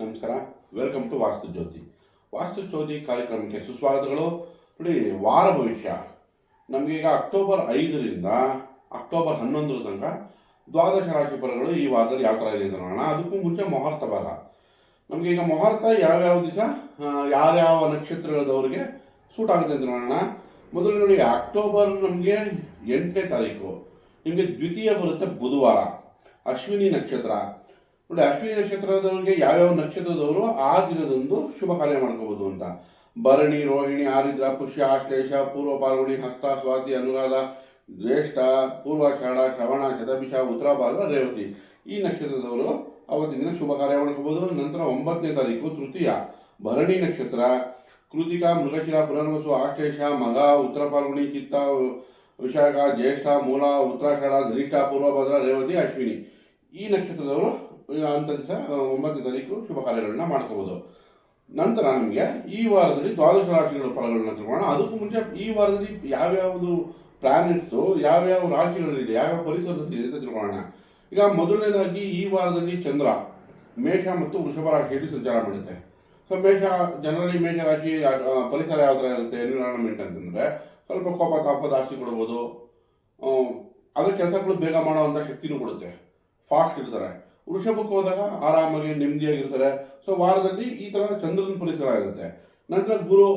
ನಮಸ್ಕಾರ. Welcome to ವಾಸ್ತು ಜ್ಯೋತಿ ವಾಸ್ತು ಜ್ಯೋತಿ ಕಾರ್ಯಕ್ರಮಕ್ಕೆ ಸುಸ್ವಾಗತಗಳು. ನೋಡಿ, ವಾರ ಭವಿಷ್ಯ. ನಮಗೀಗ ಅಕ್ಟೋಬರ್ ಐದರಿಂದ ಅಕ್ಟೋಬರ್ ಹನ್ನೊಂದರ ತನಕ ದ್ವಾದಶ ರಾಶಿ ಫಲಗಳು ಈ ವಾರದಲ್ಲಿ ಯಾವ ಥರ ಇದೆ ಅಂತ ನೋಡೋಣ. ಅದಕ್ಕೂ ಮುಂಚೆ ಮುಹೂರ್ತ ಭಾಗ. ನಮಗೆ ಈಗ ಮುಹೂರ್ತ ಯಾವ್ಯಾವ ದಿವಸ ಯಾವ್ಯಾವ ನಕ್ಷತ್ರಗಳದವರಿಗೆ ಸೂಟ್ ಆಗುತ್ತೆ ಅಂತ ನೋಡೋಣ. ಮೊದಲು ನೋಡಿ, ಅಕ್ಟೋಬರ್ ನಮಗೆ ಎಂಟನೇ ತಾರೀಕು. ನಿಮಗೆ ದ್ವಿತೀಯ ಬರುತ್ತೆ ಬುಧವಾರ. ಅಶ್ವಿನಿ ನಕ್ಷತ್ರ. ನೋಡಿ, ಅಶ್ವಿನಿ ನಕ್ಷತ್ರದವರಿಗೆ ಯಾವ್ಯಾವ ನಕ್ಷತ್ರದವರು ಆ ದಿನದಂದು ಶುಭ ಕಾರ್ಯ ಮಾಡ್ಕೋಬಹುದು ಅಂತ. ಭರಣಿ, ರೋಹಿಣಿ, ಆರಿದ್ರ, ಪುಷ್ಯ ಆಶ್ಲೇಷ ಪೂರ್ವ ಪಾಲ್ಗುಣಿ ಹಸ್ತ, ಸ್ವಾತಿ, ಅನುರಾಧ, ಜ್ಯೇಷ್ಠ ಪೂರ್ವಾಷಾಢ ಶ್ರವಣ, ಶತಭಿಷ, ಉತ್ತರ ಭಾಗ ರೇವತಿ. ಈ ನಕ್ಷತ್ರದವರು ಅವತ್ತಿನ ದಿನ ಶುಭ ಕಾರ್ಯ ಮಾಡ್ಕೋಬಹುದು. ನಂತರ ಒಂಬತ್ತನೇ ತಾರೀಕು ತೃತೀಯ. ಭರಣಿ ನಕ್ಷತ್ರ, ಕೃತಿಕಾ, ಮೃಗಶಿರ, ಪುನರ್ವಸು ಆಶ್ಲೇಷ ಮಗ, ಉತ್ತರ ಪಾಲ್ಗುಣಿ ಚಿತ್ತ, ವಿಶಾಖ, ಜ್ಯೇಷ್ಠ, ಮೂಲ ಉತ್ತರಾಷಾಢ ಧರಿಷ್ಠ ಪೂರ್ವಭದ್ರ ರೇವತಿ, ಅಶ್ವಿನಿ. ಈ ನಕ್ಷತ್ರದವರು ಅಂತ ದಿವಸ ಒಂಬತ್ತು ತಾರೀಕು ಶುಭ ಕಾರ್ಯಗಳನ್ನ ಮಾಡ್ಕೋಬಹುದು ನಂತರ ನಮಗೆ ಈ ವಾರದಲ್ಲಿ ದ್ವಾದಶ ರಾಶಿಗಳ ಫಲಗಳನ್ನ ತಿಳ್ಕೊಳ್ಳೋಣ. ಅದಕ್ಕೂ ಮುಂಚೆ ಈ ವಾರದಲ್ಲಿ ಯಾವ್ಯಾವುದು ಪ್ಲಾನೆಟ್ಸು ಯಾವ್ಯಾವ ರಾಶಿಗಳಲ್ಲಿದೆ ಯಾವ್ಯಾವ ಪರಿಸರದಲ್ಲಿ ಇದೆ ಅಂತ ತಿಳ್ಕೊಳ್ಳೋಣ. ಈಗ ಮೊದಲನೇದಾಗಿ ಈ ವಾರದಲ್ಲಿ ಚಂದ್ರ, ಮೇಷ ಮತ್ತು ವೃಷಭ ರಾಶಿಯಲ್ಲಿ ಸಂಚಾರ ಮಾಡುತ್ತೆ. ಸೊ ಮೇಷ ಜನರಲಿ ಮೇಷ ರಾಶಿ ಪರಿಸರ ಯಾವ ಥರ ಇರುತ್ತೆ ಎನ್ವಿರಾನ್ಮೆಂಟ್ ಅಂತಂದ್ರೆ ಸ್ವಲ್ಪ ಕೋಪ, ತಾಪ ಜಾಸ್ತಿ ಕೊಡ್ಬೋದು. ಅದ್ರ ಕೆಲಸಗಳು ಬೇಗ ಮಾಡುವಂಥ ಶಕ್ತಿನೂ ಕೊಡುತ್ತೆ. ಫಾಸ್ಟ್ ಇರ್ತಾರೆ. ವೃಷಭಕ್ಕೆ ಹೋದಾಗ ಆರಾಮಾಗಿ ನೆಮ್ಮದಿಯಾಗಿರ್ತಾರೆ. ಸೊ ವಾರದಲ್ಲಿ ಈ ಥರ ಚಂದ್ರನ ಪರಿಸರ ಇರುತ್ತೆ ನಂತರ ಗುರು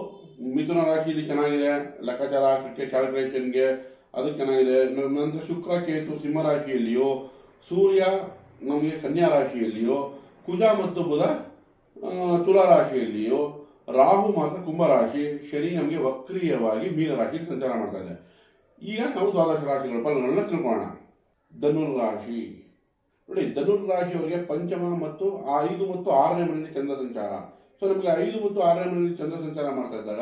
ಮಿಥುನ ರಾಶಿಯಲ್ಲಿ ಚೆನ್ನಾಗಿದೆ, ಲೆಕ್ಕಾಚಾರ ಕ್ಯಾಲ್ಕುಲೇಷನ್ಗೆ ಅದು ಚೆನ್ನಾಗಿದೆ. ನಂತರ ಶುಕ್ರ, ಕೇತು, ಸಿಂಹ ರಾಶಿಯಲ್ಲಿಯೋ, ಸೂರ್ಯ ನಮಗೆ ಕನ್ಯಾ ರಾಶಿಯಲ್ಲಿಯೋ, ಕುಜ ಮತ್ತು ಬುಧ ತುಲಾ ರಾಶಿಯಲ್ಲಿಯೋ, ರಾಹು ಮಾತ್ರ ಕುಂಭ ರಾಶಿ, ಶನಿ ನಮಗೆ ವಕ್ರೀಯವಾಗಿ ಮೀನ ರಾಶಿಯಲ್ಲಿ ಸಂಚಾರ ಮಾಡ್ತಾ ಇದೆ. ಈಗ ನಾವು ದ್ವಾದಶ ರಾಶಿಗಳ ಫಲಗಳನ್ನ ತಿಳ್ಕೊಳ್ಳೋಣ. ಧನುರಾಶಿ ರಾಶಿ. ನೋಡಿ, ಧನುರ್ ರಾಶಿಯವರಿಗೆ ಪಂಚಮ ಮತ್ತು ಐದು ಮತ್ತು ಆರನೇ ಮನೆಯಲ್ಲಿ ಚಂದ್ರ ಸಂಚಾರ. ಸೊ ನಮಗೆ ಐದು ಮತ್ತು ಆರನೇ ಮನೆಯಲ್ಲಿ ಚಂದ್ರ ಸಂಚಾರ ಮಾಡ್ತಾ ಇದ್ದಾಗ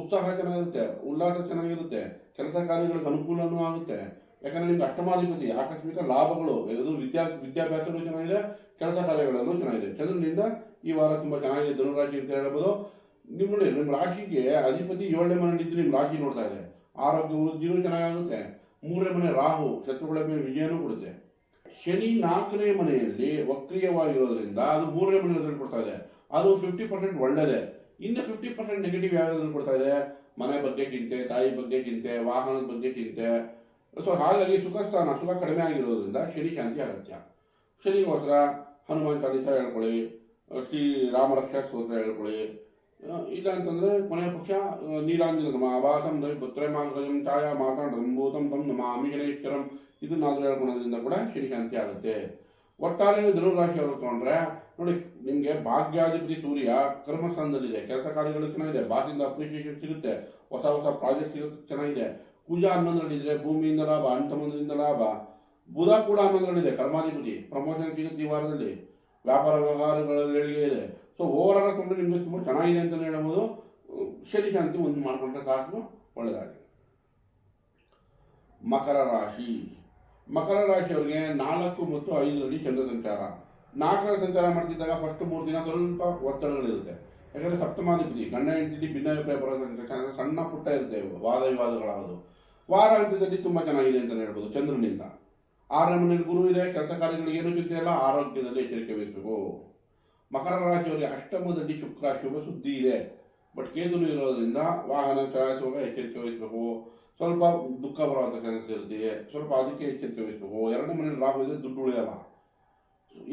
ಉತ್ಸಾಹ ಚೆನ್ನಾಗಿರುತ್ತೆ, ಉಲ್ಲಾಸ ಚೆನ್ನಾಗಿರುತ್ತೆ, ಕೆಲಸ ಕಾರ್ಯಗಳಿಗೆ ಅನುಕೂಲನೂ ಆಗುತ್ತೆ. ಯಾಕಂದ್ರೆ ನಿಮ್ಗೆ ಅಷ್ಟಮಾಧಿಪತಿ, ಆಕಸ್ಮಿಕ ಲಾಭಗಳು ಇದು ವಿದ್ಯಾ ವಿದ್ಯಾಭ್ಯಾಸಗಳು ಚೆನ್ನಾಗಿದೆ, ಕೆಲಸ ಕಾರ್ಯಗಳಲ್ಲೂ ಚೆನ್ನಾಗಿದೆ. ಚಂದ್ರನಿಂದ ಈ ವಾರ ತುಂಬಾ ಚೆನ್ನಾಗಿದೆ ಧನುರಾಶಿ ಅಂತ ಹೇಳ್ಬೋದು. ನಿಮ್ಮ ನೋಡಿ ನಿಮ್ಮ ರಾಶಿಗೆ ಅಧಿಪತಿ ಏಳನೇ ಮನೆಯಲ್ಲಿದ್ದು ನಿಮ್ಮ ರಾಶಿ ನೋಡ್ತಾ ಇದೆ. ಆರೋಗ್ಯ ವೃದ್ಧಿನೂ ಚೆನ್ನಾಗಾಗುತ್ತೆ. ಮೂರನೇ ಮನೆ ರಾಹು, ಶತ್ರುಗಳ ಮೇಲೆ ವಿಜಯನೂ ಕೊಡುತ್ತೆ. ಶನಿ ನಾಲ್ಕನೇ ಮನೆಯಲ್ಲಿ ವಕ್ರೀಯವಾಗಿರೋದ್ರಿಂದ ಅದು ಮೂರನೇ ಮನೆಯಲ್ಲಿ ಕೊಡ್ತಾ ಇದೆ. ಅದು ಫಿಫ್ಟಿ ಪರ್ಸೆಂಟ್ ಒಳ್ಳೆಯದೇ ಇನ್ನು ಫಿಫ್ಟಿ ಪರ್ಸೆಂಟ್ ನೆಗೆಟಿವ್ ಯಾವ್ದಾದ್ರು ಕೊಡ್ತಾ ಇದೆ? ಮನೆ ಬಗ್ಗೆ ಚಿಂತೆ ತಾಯಿ ಬಗ್ಗೆ ಚಿಂತೆ ವಾಹನದ ಬಗ್ಗೆ ಚಿಂತೆ. ಸೊ ಹಾಗಾಗಿ ಸುಖ ಸ್ಥಾನ ಸುಖ ಕಡಿಮೆ ಆಗಿರೋದ್ರಿಂದ ಶನಿ ಶಾಂತಿ ಅಗತ್ಯ. ಶನಿಗೋಸ್ಕರ ಹನುಮಾನ್ ಚಾಲೀಸ ಹೇಳ್ಕೊಳ್ಳಿ ಶ್ರೀ ರಾಮರಕ್ಷಾ ಸ್ತೋತ್ರ ಹೇಳ್ಕೊಳ್ಳಿ. ಇಲ್ಲ ಅಂತಂದ್ರೆ ಕೊನೆಯ ಪಕ್ಷ ಆ, ನೀಲಾಂಜನ ನಮ ಅಭಾಸಂ ರವಿ ಪುತ್ರ ಮಾರ್ಗಜಂ ಛಾಯಾ ಮಾತಾಡಂ ಭೂತಂ ತಂ ನಮ ಅಮಿಗಣೇಶ್ವರಂ ನಾಲ್ಕು ಹೇಳ್ಕೊಳೋದ್ರಿಂದ ಕೂಡ ಶನಿಕಾಂತಿ ಆಗುತ್ತೆ. ಒಟ್ಟಾರೆ ನೀವು ಧನುರಾಶಿ ಅವರು ತಗೊಂಡ್ರೆ, ನೋಡಿ, ನಿಮಗೆ ಭಾಗ್ಯಾಧಿಪತಿ ಸೂರ್ಯ ಕರ್ಮಸ್ಥಾನದಲ್ಲಿದೆ, ಕೆಲಸ ಕಾರ್ಯಗಳು ಚೆನ್ನಾಗಿದೆ ಬಾಸಿಂದ ಅಪ್ರಿಷಿಯೇಷನ್ ಸಿಗುತ್ತೆ, ಹೊಸ ಹೊಸ ಪ್ರಾಜೆಕ್ಟ್ ಸಿಗುತ್ತೆ, ಚೆನ್ನಾಗಿದೆ. ಪೂಜಾ ಹನ್ನೊಂದರಲ್ಲಿದ್ರೆ ಭೂಮಿಯಿಂದ ಲಾಭ ಅಂಟಮಂದರಿಂದ ಲಾಭ. ಬುಧ ಕೂಡ ಹನ್ನೊಂದರಲ್ಲಿದೆ, ಕರ್ಮಾಧಿಪತಿ ಪ್ರಮೋಷನ್ ಸಿಗುತ್ತೆ ಈ ವಾರದಲ್ಲಿ. ವ್ಯಾಪಾರ ವ್ಯವಹಾರಗಳಲ್ಲಿ ಇದೆ. ಸೊ ಓವರ್ ಆಲ್ ತೊಂದರೆ ನಿಮಗೆ ತುಂಬ ಚೆನ್ನಾಗಿದೆ ಅಂತ ಹೇಳ್ಬೋದು. ಶನಿ ಶಾಂತಿ ಒಂದು ಮಾಡಿಕೊಂಡ್ರೆ ಸಾಕು ಒಳ್ಳೆಯದಾಗಿ ಮಕರ ರಾಶಿ. ಮಕರ ರಾಶಿಯವರಿಗೆ ನಾಲ್ಕು ಮತ್ತು ಐದರಲ್ಲಿ ಚಂದ್ರ ಸಂಚಾರ. ನಾಲ್ಕರ ಸಂಚಾರ ಮಾಡ್ತಿದ್ದಾಗ ಫಸ್ಟ್ ಮೂರು ದಿನ ಸ್ವಲ್ಪ ಒತ್ತಡಗಳಿರುತ್ತೆ ಯಾಕಂದರೆ ಸಪ್ತಮಾಧಿಪತಿ, ಗಂಡ, ಹೆಂಡತಿ ಭಿನ್ನಾಭಿಪ್ರಾಯ ಬರೋದಂತ ಸಣ್ಣ ಪುಟ್ಟ ಇರುತ್ತೆ ವಾದ ವಿವಾದಗಳಾಗೋದು. ವಾರ ಹಂತದಲ್ಲಿ ತುಂಬ ಚೆನ್ನಾಗಿದೆ ಅಂತ ಹೇಳ್ಬೋದು ಚಂದ್ರನಿಂದ. ಆರನೇ ಮನೆಯಲ್ಲಿ ಗುರು ಇದೆ, ಕೆಲಸ ಕಾರ್ಯಗಳಿಗೆ ಏನು ಚಿಂತೆ ಇಲ್ಲ, ಆರೋಗ್ಯದಲ್ಲಿ ಎಚ್ಚರಿಕೆ ವಹಿಸಬೇಕು. ಮಕರ ರಾಶಿಯವರಿಗೆ ಅಷ್ಟಮದಲ್ಲಿ ಶುಕ್ರ, ಶುಭ ಸುದ್ದಿ ಇದೆ. ಬಟ್ ಕೇತುನು ಇರೋದ್ರಿಂದ ವಾಹನ ಚಲಾಯಿಸುವಾಗ ಎಚ್ಚರಿಕೆ ವಹಿಸಬೇಕು. ಸ್ವಲ್ಪ ದುಃಖ ಬರುವಂಥ ಚಾನ್ಸಸ್ ಇರುತ್ತೆ ಸ್ವಲ್ಪ ಅದಕ್ಕೆ ಎಚ್ಚರಿಕೆ ವಹಿಸಬೇಕು ಎರಡು ಮನೇಲಿ ಲಾಭ ಇದೆ ದುಡ್ಡು ಉಳಿಯಲ್ಲ.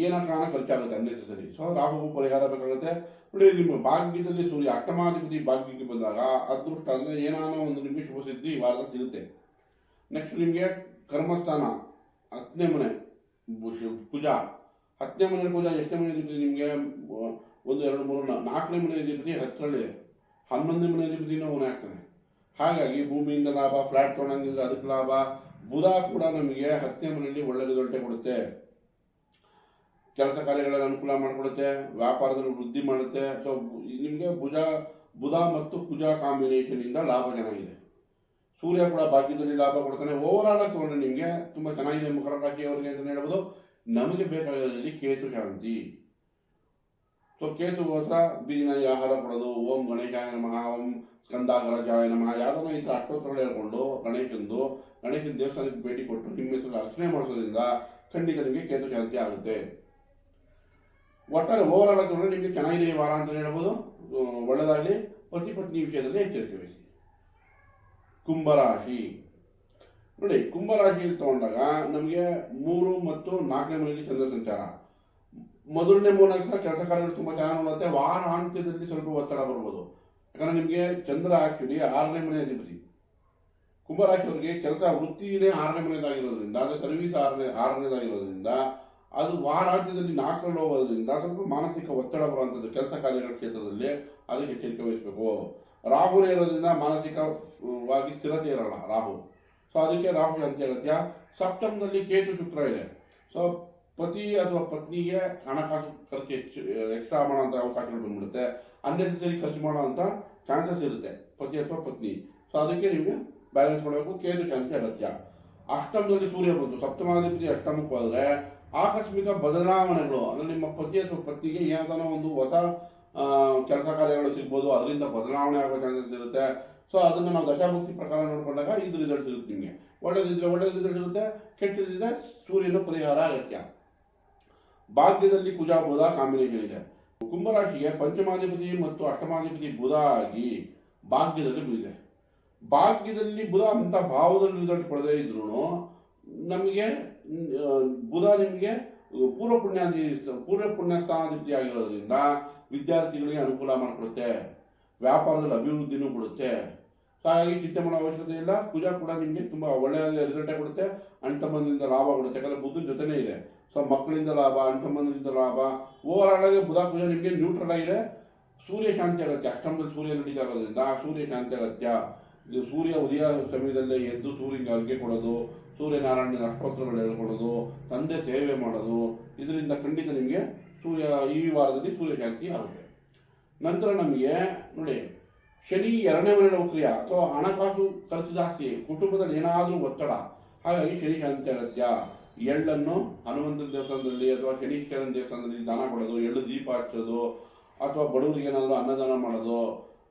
ಏನೋ ಕಾರಣ ಖರ್ಚಾಗುತ್ತೆ? ಅನ್ನೆಸರಿ ಸೊ ಲಾಭವು ಪರಿಹಾರ ಬೇಕಾಗುತ್ತೆ. ನೋಡಿ, ನಿಮ್ಮ ಭಾಗ್ಯದಲ್ಲಿ ಸೂರ್ಯ ಅಷ್ಟಮಾಧಿಪತಿ ಭಾಗ್ಯಕ್ಕೆ ಬಂದಾಗ ಅದೃಷ್ಟ ಅಂದರೆ ಏನಾನೋ ಒಂದು ನಿಮಗೆ ಶುಭ ಸಿದ್ಧಿ ಈ ವಾರದಲ್ಲಿ ಸಿಗುತ್ತೆ ನೆಕ್ಸ್ಟ್ ನಿಮಗೆ ಕರ್ಮಸ್ಥಾನ, ಹತ್ತನೇ ಮನೆ ಪೂಜಾ. ಹತ್ತನೇ ಮನೆ ಪೂಜಾ, ಎಷ್ಟನೇ ಮನೆ ಅಧಿಪತಿ ನಿಮಗೆ? ಒಂದು, ಎರಡು, ಮೂರು, ನಾಲ್ಕನೇ ಮನೆ ಅಧಿಪತಿ ಹತ್ತರಲ್ಲಿದೆ. ಹನ್ನೊಂದನೇ ಮನೆ ಅಧಿಪತಿನೂ ಅವನೇ ಆಗ್ತಾನೆ ಹಾಗಾಗಿ ಭೂಮಿಯಿಂದ ಲಾಭ ಫ್ಲಾಟ್ ತೊಗೊಂಡಿದ್ರೆ ಅದಕ್ಕೆ ಲಾಭ, ಬುಧ ಕೂಡ ನಮಗೆ ಹತ್ತನೇ ಮನೆಯಲ್ಲಿ ಒಳ್ಳೆ ರಿಸಲ್ಟೇ ಕೊಡುತ್ತೆ. ಕೆಲಸ ಕಾರ್ಯಗಳಲ್ಲಿ ಅನುಕೂಲ ಮಾಡಿಕೊಡುತ್ತೆ, ವ್ಯಾಪಾರದಲ್ಲಿ ವೃದ್ಧಿ ಮಾಡುತ್ತೆ. ಸೊ ನಿಮಗೆ ಭುಜ, ಬುಧ ಮತ್ತು ಕುಜ ಕಾಂಬಿನೇಷನಿಂದ ಲಾಭ ಚೆನ್ನಾಗಿದೆ. ಸೂರ್ಯ ಕೂಡ ಭಾಗ್ಯದಲ್ಲಿ ಲಾಭ ಕೊಡ್ತಾನೆ. ಓವರ್ ಆಲ್ ಆಗಿ ತೊಗೊಂಡ್ರೆ ನಿಮಗೆ ತುಂಬ ಚೆನ್ನಾಗಿದೆ ಮಕರ ರಾಶಿಯವರಿಗೆ ಅಂತ ಹೇಳ್ಬೋದು. ನಮಗೆ ಬೇಕಾಗಿರೋದ್ರಲ್ಲಿ ಕೇತು ಶಾಂತಿ. ಸೊ ಕೇತುಗೋಸ್ಕರ ಬೀದಿನಾಗಿ ಆಹಾರ ಕೊಡೋದು. ಓಂ ಗಣೇಶ ಮಹಾ ಓಂ ಸ್ಕಂದಾಗರಾಜಾಯ ನಮಃ ಯಾವುದನ್ನು ಈ ಥರ ಅಷ್ಟೋತ್ತರಗಳು ಹೇಳ್ಕೊಂಡು ಗಣೇಶಂದು, ಗಣೇಶನ ದೇವಸ್ಥಾನಕ್ಕೆ ಭೇಟಿ ಕೊಟ್ಟು ನಿಮ್ಮ ಹೆಸರು ಅರ್ಚನೆ ಮಾಡಿಸೋದ್ರಿಂದ ಖಂಡಿತ ನಿಮಗೆ ಕೇತು ಶಾಂತಿ ಆಗುತ್ತೆ. ಒಟ್ಟಾರೆ ಓವರ್ ಆಲ್ ನಿಮಗೆ ಚೆನ್ನಾಗಿದೆ ಈ ವಾರ ಅಂತ ಹೇಳ್ಬೋದು. ಒಳ್ಳೆಯದಾಗಲಿ ಪತಿ ಪತ್ನಿ ವಿಷಯದಲ್ಲಿ ಎಚ್ಚರಿಕೆ ವಹಿಸಿ. ಕುಂಭರಾಶಿ. ನೋಡಿ ಕುಂಭರಾಶಿಯಲ್ಲಿ ತಗೊಂಡಾಗ ನಮಗೆ ಮೂರು ಮತ್ತು ನಾಲ್ಕನೇ ಮನೆಯಲ್ಲಿ ಚಂದ್ರ ಸಂಚಾರ. ಮೊದಲನೇ ಸಹ ಕೆಲಸ ಕಾರ್ಯಗಳು ತುಂಬ ಚೆನ್ನಾಗಿ ನೋಡುತ್ತೆ. ವಾರ ಅಂತ್ಯದಲ್ಲಿ ಸ್ವಲ್ಪ ಒತ್ತಡ ಬರ್ಬೋದು. ಯಾಕಂದ್ರೆ ನಿಮಗೆ ಚಂದ್ರ ಆಕ್ಚುಲಿ ಆರನೇ ಮನೆ ಅಧಿಪತಿ. ಕುಂಭರಾಶಿಯವರಿಗೆ ಕೆಲಸ ವೃತ್ತಿನೇ ಆರನೇ ಮನೆಯದಾಗಿರೋದ್ರಿಂದ ಅಂದರೆ ಸರ್ವಿಸ್ ಆರನೇ, ಆರನೇದಾಗಿರೋದ್ರಿಂದ, ಅದು ವಾರಾಂತ್ಯದಲ್ಲಿ ನಾಲ್ಕರಲ್ಲಿ ಹೋಗೋದ್ರಿಂದ ಸ್ವಲ್ಪ ಮಾನಸಿಕ ಒತ್ತಡ ಬರುವಂಥದ್ದು ಕೆಲಸ ಕಾರ್ಯಗಳ ಕ್ಷೇತ್ರದಲ್ಲಿ ಅದಕ್ಕೆ ಎಚ್ಚರಿಕೆ ವಹಿಸಬೇಕು. ರಾಹುನೇ ಇರೋದ್ರಿಂದ ಮಾನಸಿಕವಾಗಿ ಸ್ಥಿರತೆ ಇರಲ್ಲ ರಾಹು. ಸೊ ಅದಕ್ಕೆ ರಾಹು ಶಾಂತಿ ಅಗತ್ಯ. ಸಪ್ತಮದಲ್ಲಿ ಕೇತು ಶುಕ್ರ ಇದೆ. ಸೊ ಪತಿ ಅಥವಾ ಪತ್ನಿಗೆ ಹಣಕಾಸು ಖರ್ಚು ಹೆಚ್ಚು ಎಕ್ಸ್ಟ್ರಾ ಮಾಡುವಂಥ ಅವಕಾಶಗಳು ಬಂದ್ಬಿಡುತ್ತೆ. ಅನ್ನೆಸರಿ ಖರ್ಚು ಮಾಡುವಂಥ ಚಾನ್ಸಸ್ ಇರುತ್ತೆ, ಪತಿ ಅಥವಾ ಪತ್ನಿ. ಸೊ ಅದಕ್ಕೆ ನಿಮಗೆ ಬ್ಯಾಲೆನ್ಸ್ ಮಾಡಬೇಕು ಕೇತು ಶಾಂತಿ ಅಗತ್ಯ. ಅಷ್ಟಮದಲ್ಲಿ ಸೂರ್ಯ ಬಂತು, ಸಪ್ತಮಾಧಿಪತಿ ಅಷ್ಟಮಕ್ಕೆ ಹೋದರೆ ಆಕಸ್ಮಿಕ ಬದಲಾವಣೆಗಳು, ಅಂದರೆ ನಿಮ್ಮ ಪತಿ ಅಥವಾ ಪತ್ನಿಗೆ ಏನಾದರೂ ಒಂದು ಹೊಸ ಕೆಲಸ ಕಾರ್ಯಗಳು ಸಿಗ್ಬೋದು, ಅದರಿಂದ ಬದಲಾವಣೆ ಆಗೋ ಚಾನ್ಸಸ್ ಇರುತ್ತೆ. ಸೊ ಅದನ್ನು ನಾವು ದಶಾಭಕ್ತಿ ಪ್ರಕಾರ ನೋಡ್ಕೊಂಡಾಗ ಇದು ರಿಸಲ್ಟ್ ಸಿಗುತ್ತೆ ನಿಮಗೆ. ಒಳ್ಳೇದಿದ್ರೆ ಒಳ್ಳೆ ರಿಸಲ್ಟ್ ಇರುತ್ತೆ, ಕೆಟ್ಟದಿದ್ರೆ ಸೂರ್ಯನ ಪರಿಹಾರ ಅಗತ್ಯ. ಭಾಗ್ಯದಲ್ಲಿ ಕುಜ, ಬುಧ, ಕಾಂಬಿನೇಷನ್ ಇದೆ. ಕುಂಭರಾಶಿಗೆ ಪಂಚಮಾಧಿಪತಿ ಮತ್ತು ಅಷ್ಟಮಾಧಿಪತಿ ಬುಧ ಆಗಿ ಭಾಗ್ಯದಲ್ಲಿ ಇದೆ ಭಾಗ್ಯದಲ್ಲಿ ಬುಧ ಅಂತ ಭಾವದಲ್ಲಿ ರಿಸಲ್ಟ್ ಪಡೆದೇ ಇದ್ರು ನಮಗೆ ಬುಧ ನಿಮಗೆ ಪೂರ್ವ ಪುಣ್ಯಾಧಿ, ಪೂರ್ವ ಪುಣ್ಯ ಸ್ಥಾನಾಧಿಪತಿ ಆಗಿರೋದ್ರಿಂದ ವಿದ್ಯಾರ್ಥಿಗಳಿಗೆ ಅನುಕೂಲ ಮಾಡಿಕೊಡುತ್ತೆ, ವ್ಯಾಪಾರದಲ್ಲಿ ಅಭಿವೃದ್ಧಿನೂ ಕೊಡುತ್ತೆ. ಹಾಗಾಗಿ ಚಿಂತೆ ಮಾಡೋ ಅವಶ್ಯಕತೆ ಇಲ್ಲ. ಪೂಜಾ ಕೂಡ ನಿಮಗೆ ತುಂಬ ಒಳ್ಳೆಯ ರಿಸಲ್ಟೇ ಕೊಡುತ್ತೆ. ಅಂಟಮಂದಿಯಿಂದ ಲಾಭ ಕೊಡುತ್ತೆ. ಯಾಕಂದರೆ ಬುದ್ಧನ ಜೊತೆನೇ ಇದೆ. ಸೊ ಮಕ್ಕಳಿಂದ ಲಾಭ ಅಂಟಮಂದಿಯಿಂದ ಲಾಭ ಓವರ್ ಆಲ್ ಆಗಿ ಬುಧ ಪೂಜೆ ನಿಮಗೆ ನ್ಯೂಟ್ರಲ್ ಆಗಿದೆ ಸೂರ್ಯ ಶಾಂತಿ ಅಗತ್ಯ ಅಷ್ಟಮದಲ್ಲಿ ಸೂರ್ಯ ನಡೀತಾ ಇರೋದ್ರಿಂದ ಸೂರ್ಯ ಶಾಂತಿ ಅಗತ್ಯ ಇದು ಸೂರ್ಯ ಉದಯ ಸಮಯದಲ್ಲೇ ಎದ್ದು ಸೂರ್ಯನಿಗೆ ಅರ್ಗೆ ಕೊಡೋದು ಸೂರ್ಯನಾರಾಯಣನ ಅಷ್ಟೋತ್ತರಗಳು ಹೇಳ್ಕೊಡೋದು ತಂದೆ ಸೇವೆ ಮಾಡೋದು ಇದರಿಂದ ಖಂಡಿತ ನಿಮಗೆ ಸೂರ್ಯ ಈ ವಾರದಲ್ಲಿ ಸೂರ್ಯ ಶಾಂತಿ ಆಗುತ್ತೆ ನಂತರ ನಮಗೆ ನೋಡಿ ಶನಿ ಎರಡನೇ ಮನೆ ನೌಕರಿಯ ಅಥವಾ ಹಣಕಾಸು ಖರ್ಚು ಜಾಸ್ತಿ ಕುಟುಂಬದಲ್ಲಿ ಏನಾದರೂ ಒತ್ತಡ ಹಾಗಾಗಿ ಶನಿ ಶಾಂತಿ ಅಗತ್ಯ ಎಳ್ಳನ್ನು ಹನುಮಂತನ ದೇವಸ್ಥಾನದಲ್ಲಿ ಅಥವಾ ಶನೀಶ್ವರನ ದೇವಸ್ಥಾನದಲ್ಲಿ ದಾನ ಕೊಡೋದು, ಎಳ್ಳು ದೀಪ ಹಚ್ಚೋದು, ಅಥವಾ ಬಡವರಿಗೆ ಏನಾದರೂ ಅನ್ನದಾನ ಮಾಡೋದು,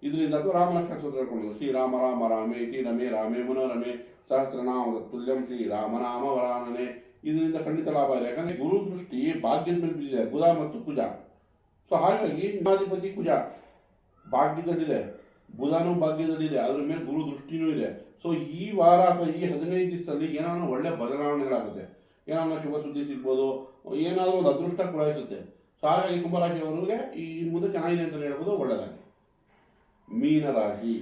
ಇದರಿಂದ ಅಥವಾ ರಾಮಲಕ್ಷ್ಮಣ ಸೂತ್ರ ಕೊಡೋದು ಶ್ರೀರಾಮ ರಾಮ ರಾಮೇ ಇತಿ ರಮೇ ರಾಮೇ ಮನೋರಮೆ ಸಹಸ್ರನಾಮ ತುಲ್ಯಂ ಶ್ರೀ ರಾಮನಾಮ ವರಾನನೆ. ಇದರಿಂದ ಖಂಡಿತ ಲಾಭ ಇದೆ. ಯಾಕಂದರೆ ಗುರು ದೃಷ್ಟಿ ಭಾಗ್ಯದ ಮೇಲೆ ಬಿದ್ದಿದೆ ಬುಧ ಮತ್ತು ಕುಜ. ಸೊ ಹಾಗಾಗಿ ನಿಮಾಧಿಪತಿ ಕುಜ. ಭಾಗ್ಯದಲ್ಲಿದೆ ಬುಧನೂ ಭಾಗ್ಯದಲ್ಲಿದೆ ಅದರ ಮೇಲೆ ಗುರು ದೃಷ್ಟಿನೂ ಇದೆ. ಸೊ ಈ ವಾರ ಅಥವಾ ಈ ಹದಿನೈದು ದಿವಸದಲ್ಲಿ ಏನಾದರೂ ಒಳ್ಳೆ ಬದಲಾವಣೆಗಳಾಗುತ್ತೆ. ಏನಾದ್ರು ಶುಭ ಸುದ್ದಿ ಸಿಗ್ಬೋದು. ಏನಾದರೂ ಒಂದು ಅದೃಷ್ಟ ಕುಲಾಯಿಸುತ್ತೆ ಸೊ ಹಾಗಾಗಿ ಕುಂಭರಾಶಿಯವರಿಗೆ ಈ ಮುಂದೆ ಚೆನ್ನಾಗಿದೆ ಅಂತ ಹೇಳ್ಬೋದು ಒಳ್ಳೆಯದಾಗಿ ಮೀನರಾಶಿ.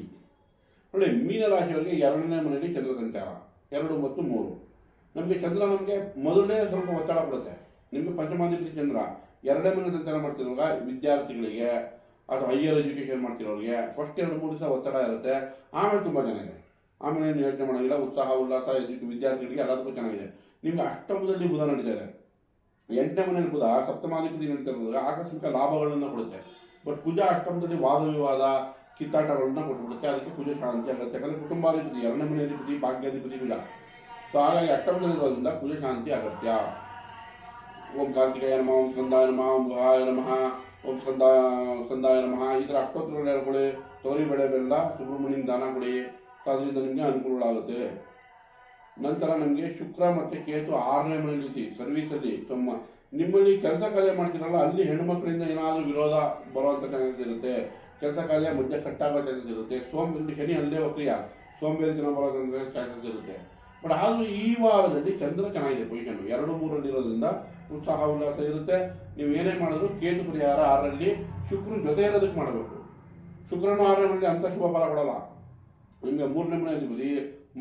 ನೋಡಿ, ಮೀನರಾಶಿಯವರಿಗೆ ಎರಡನೇ ಮನೆಯಲ್ಲಿ ಚಂದ್ರ ಸಂಚಾರ. ಎರಡು ಮತ್ತು ಮೂರು. ನಮಗೆ ಚಂದ್ರ ನಮಗೆ ಮೊದಲನೇ ಸ್ವಲ್ಪ ಒತ್ತಡ ಕೊಡುತ್ತೆ. ನಿಮಗೆ ಪಂಚಮಾಧಿಪತಿ ಚಂದ್ರ. ಎರಡನೇ ಮನೆ ಸಂಚಾರ ಮಾಡ್ತಿರುವಾಗ ವಿದ್ಯಾರ್ಥಿಗಳಿಗೆ ಅಥವಾ ಹೈಯರ್ ಎಜುಕೇಷನ್ ಮಾಡ್ತಿರೋರಿಗೆ ಫಸ್ಟ್ ಎರಡು ಮೂರು ದಿವಸ ಒತ್ತಡ ಇರುತ್ತೆ. ಆಮೇಲೆ ತುಂಬ ಚೆನ್ನಾಗಿದೆ. ಆಮೇಲೆ ಏನು ಯೋಚನೆ ಮಾಡೋಂಗಿಲ್ಲ. ಉತ್ಸಾಹ, ಉಲ್ಲಾಸ ವಿದ್ಯಾರ್ಥಿಗಳಿಗೆ ಎಲ್ಲದಕ್ಕೂ ಚೆನ್ನಾಗಿದೆ. ನಿಮ್ಗೆ ಅಷ್ಟಮದಲ್ಲಿ ಬುಧ ನಡೀತಾ ಇದೆ. ಎಂಟನೇ ಮನೆಯಲ್ಲಿ ಬುಧ, ಸಪ್ತಮಾಧಿಪತಿ ನಡೀತಾ ಆಕಸ್ಮಿಕ ಲಾಭಗಳನ್ನು ಕೊಡುತ್ತೆ. ಬಟ್ ಕುಜ ಅಷ್ಟಮದಲ್ಲಿ ವಾದ ವಿವಾದ, ಕಿತ್ತಾಟಗಳನ್ನ ಕೊಟ್ಬಿಡುತ್ತೆ. ಅದಕ್ಕೆ ಕುಜ ಶಾಂತಿ ಆಗುತ್ತೆ. ಯಾಕಂದ್ರೆ ಕುಟುಂಬಾಧಿಪತಿ, ಎರಡನೇ ಮನೆಯಾಧಿಪತಿ, ಭಾಗ್ಯಾಧಿಪತಿ ಕುಜ ಸೊ ಹಾಗಾಗಿ ಅಷ್ಟಮದಲ್ಲಿರೋದ್ರಿಂದ ಕುಜ ಶಾಂತಿ ಅಗತ್ಯ. ಓಂ ಕಾರ್ತಿಕೇಯ ನಮಃ, ಓಂ ಸ್ಕಂದಾಯ ನಮಃ, ಓಂ ಗುಹಾಯ ನಮಃ, ಓಂ ಸ್ಕಂದಾಯ ಸ್ಕಂದಾಯ ನಮಃ. ಈ ಥರ ಅಷ್ಟೋತ್ತರಗಳು ಹೇಳ್ಕೊಳ್ಳಿ ತೊಗರಿ ಬೆಳೆ ಬೆಲ್ಲ, ಸುಬ್ರಹ್ಮಣ್ಯನ ದಾನ ಕೊಡಿ. ಅದರಿಂದ ನಿಮಗೆ ಅನುಕೂಲಗಳಾಗುತ್ತೆ. ನಂತರ ನಮಗೆ ಶುಕ್ರ ಮತ್ತು ಕೇತು ಆರನೇ ಮನೆಯಲ್ಲಿ ಐತಿ ಸರ್ವೀಸಲ್ಲಿ ತಮ್ಮ ನಿಮ್ಮಲ್ಲಿ ಕೆಲಸ ಕಾರ್ಯ ಮಾಡ್ತೀರಲ್ಲ, ಅಲ್ಲಿ ಹೆಣ್ಮಕ್ಳಿಂದ ಏನಾದರೂ ವಿರೋಧ ಬರುವಂಥ ಚಾನ್ಸಸ್ ಇರುತ್ತೆ. ಕೆಲಸ ಕಾರ್ಯ ಮಧ್ಯೆ ಕಟ್ಟಾಗೋ ಚಾನ್ಸಸ್ ಇರುತ್ತೆ. ಸೋಮ್ ಶನಿ ಅಲ್ಲೇ ವಕ್ರಿಯ ಸೋಂಬೇರಿತನ ಬರೋದಂದ್ರೆ ಚಾನ್ಸಸ್ ಇರುತ್ತೆ. ಬಟ್ ಆದರೂ ಈ ವಾರದಲ್ಲಿ ಚಂದ್ರ ಚೆನ್ನಾಗಿದೆ ಪೊಸಿಷನ್ ಎರಡು ಮೂರಲ್ಲಿ ಇರೋದ್ರಿಂದ ಉತ್ಸಾಹ, ಉಲ್ಲಾಸ ಇರುತ್ತೆ. ನೀವು ಏನೇ ಮಾಡಿದ್ರು ಕೇತು ಪರಿಹಾರ ಆರರಲ್ಲಿ ಶುಕ್ರನ ಜೊತೆ ಇರೋದಕ್ಕೆ ಮಾಡಬೇಕು. ಶುಕ್ರನ ಆರನೇ ಮನೆಯಲ್ಲಿ ಅಂತ ಶುಭ ಫಲ ಕೊಡಲ್ಲ. ನಿಮಗೆ ಮೂರನೇ ಮನೆ ಅಧಿಪತಿ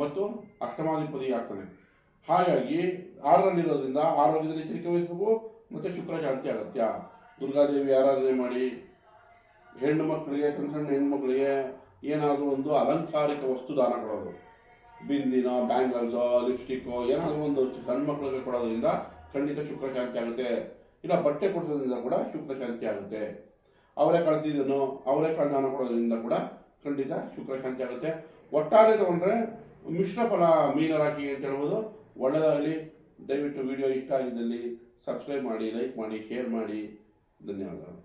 ಮತ್ತು ಅಷ್ಟಮಾಧಿಪತಿ ಆಗ್ತಾನೆ ಹಾಗಾಗಿ ಆರರಲ್ಲಿರೋದ್ರಿಂದ ಆರೋಗ್ಯದಲ್ಲಿ ಎಚ್ಚರಿಕೆ ವಹಿಸಬೇಕು, ಮತ್ತು ಶುಕ್ರ ಶಾಂತಿ ಅಗತ್ಯ. ದುರ್ಗಾದೇವಿ ಆರಾಧನೆ ಮಾಡಿ, ಹೆಣ್ಣು ಮಕ್ಕಳಿಗೆ, ಸಣ್ಣ ಸಣ್ಣ ಹೆಣ್ಮಕ್ಳಿಗೆ ಏನಾದರೂ ಒಂದು ಅಲಂಕಾರಿಕ ವಸ್ತು ದಾನ ಕೊಡೋದು. ಬಿಂದಿನೋ, ಬ್ಯಾಂಗಲ್ಸೋ, ಲಿಪ್ಸ್ಟಿಕ್ಕೋ, ಏನಾದರೂ ಒಂದು ಸಣ್ಣ ಮಕ್ಕಳಿಗೆ ಕೊಡೋದ್ರಿಂದ ಖಂಡಿತ ಶುಕ್ರ ಶಾಂತಿ ಆಗುತ್ತೆ. ಇಲ್ಲ, ಬಟ್ಟೆ ಕೊಡಿಸೋದ್ರಿಂದ ಕೂಡ ಶುಕ್ರ ಶಾಂತಿ ಆಗುತ್ತೆ. ಅವರೇ ಕಳಿಸಿದನು ಅವರೇ ದಾನ ಕೊಡೋದ್ರಿಂದ ಕೂಡ ಖಂಡಿತ ಶುಕ್ರ ಶಾಂತಿ ಆಗುತ್ತೆ. ಒಟ್ಟಾರೆ ತಗೊಂಡ್ರೆ ಮಿಶ್ರ ಫಲ ಮೀನರಾಶಿ ಅಂತ ಹೇಳ್ಬೋದು. ಒಳ್ಳೆಯದಾಗಲಿ ದಯವಿಟ್ಟು ವಿಡಿಯೋ ಇಷ್ಟ ಆಗಿದ್ದಲ್ಲಿ ಸಬ್ಸ್ಕ್ರೈಬ್ ಮಾಡಿ, ಲೈಕ್ ಮಾಡಿ, ಶೇರ್ ಮಾಡಿ. ಧನ್ಯವಾದಗಳು.